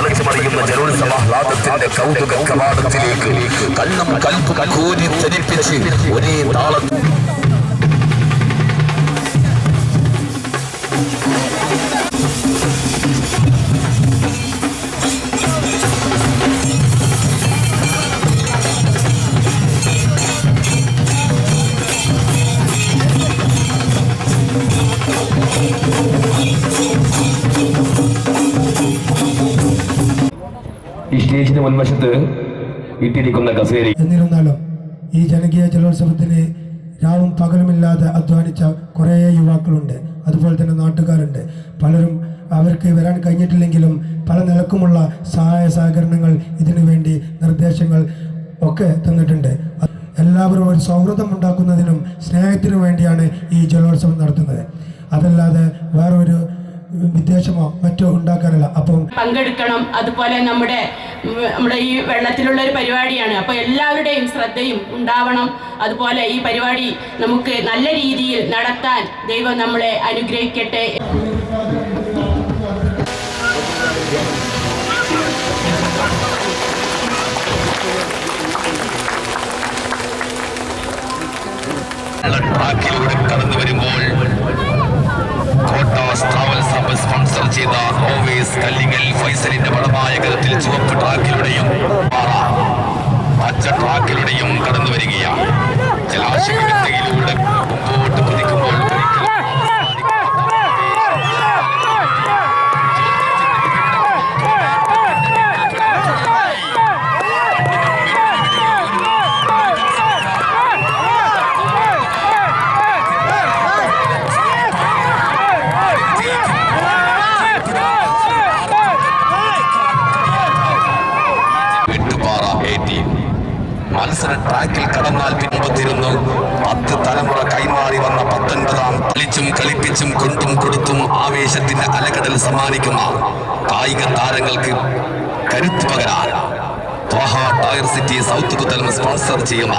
തിളച്ചമറിയുന്ന ജലോത്സമാഹ്ലാദത്തിന്റെ കൗതുക കവാടത്തിലേക്ക് കണ്ണും കൽപ്പ് കൂരി ചലിപ്പിച്ച് ഒരേ താളത്തിൽ സ്റ്റേജിന് മുൻവശത്ത് ഇട്ടിരിക്കുന്ന കസേരി എന്നിരുന്നാലും ഈ ജനകീയ ജലോത്സവത്തിന് രാവും പകലുമില്ലാതെ അധ്വാനിച്ച കുറേ യുവാക്കളുണ്ട്. അതുപോലെ തന്നെ നാട്ടുകാരുണ്ട്. പലരും അവർക്ക് വരാൻ കഴിഞ്ഞിട്ടില്ലെങ്കിലും പല നിലക്കുമുള്ള സഹായ സഹകരണങ്ങൾ ഇതിനു വേണ്ടി നിർദ്ദേശങ്ങൾ ഒക്കെ തന്നിട്ടുണ്ട്. എല്ലാവരും ഒരു സൗഹൃദം ഉണ്ടാക്കുന്നതിനും സ്നേഹത്തിനു വേണ്ടിയാണ് ഈ ജലോത്സവം നടത്തുന്നത്. അതല്ലാതെ വേറൊരു വിദ്വേഷമോ മറ്റോ ഉണ്ടാക്കാനല്ല അപ്പം പങ്കെടുക്കണം. അതുപോലെ നമ്മുടെ നമ്മുടെ ഈ വെള്ളത്തിലുള്ള ഒരു പരിപാടിയാണ്. അപ്പോൾ എല്ലാവരുടെയും ശ്രദ്ധയും ഉണ്ടാവണം. അതുപോലെ ഈ പരിപാടി നമുക്ക് നല്ല രീതിയിൽ നടത്താൻ ദൈവം നമ്മളെ അനുഗ്രഹിക്കട്ടെ. കടന്നു വരുമ്പോൾ കോട്ടാസ് ഹബ് സ്പോൺസർ ചെയ്ത ഓവേസ് കല്ലിങ്ങൽ ഫൈസലിന്റെ പടനായകത്തിൽ ചുവപ്പ് ട്രാക്കിലൂടെയും പച്ച ട്രാക്കിലൂടെയും മത്സര ട്രാക്കിൽ കടന്നാൽ പിൻപത്തിരുന്നു പത്ത് തലമുറ കൈമാറി വന്ന പത്തൊൻപതാം കളിച്ചും കളിപ്പിച്ചും കൊണ്ടും കൊടുത്തും ആവേശത്തിന്റെ അലകടൽ സമ്മാനിക്കുന്ന കായിക താരങ്ങൾക്ക് കരുത്ത് പകരാൻ ടയർ സിറ്റി സൗത്ത് കുത്തൽമ സ്പോൺസർ ചെയ്യുന്ന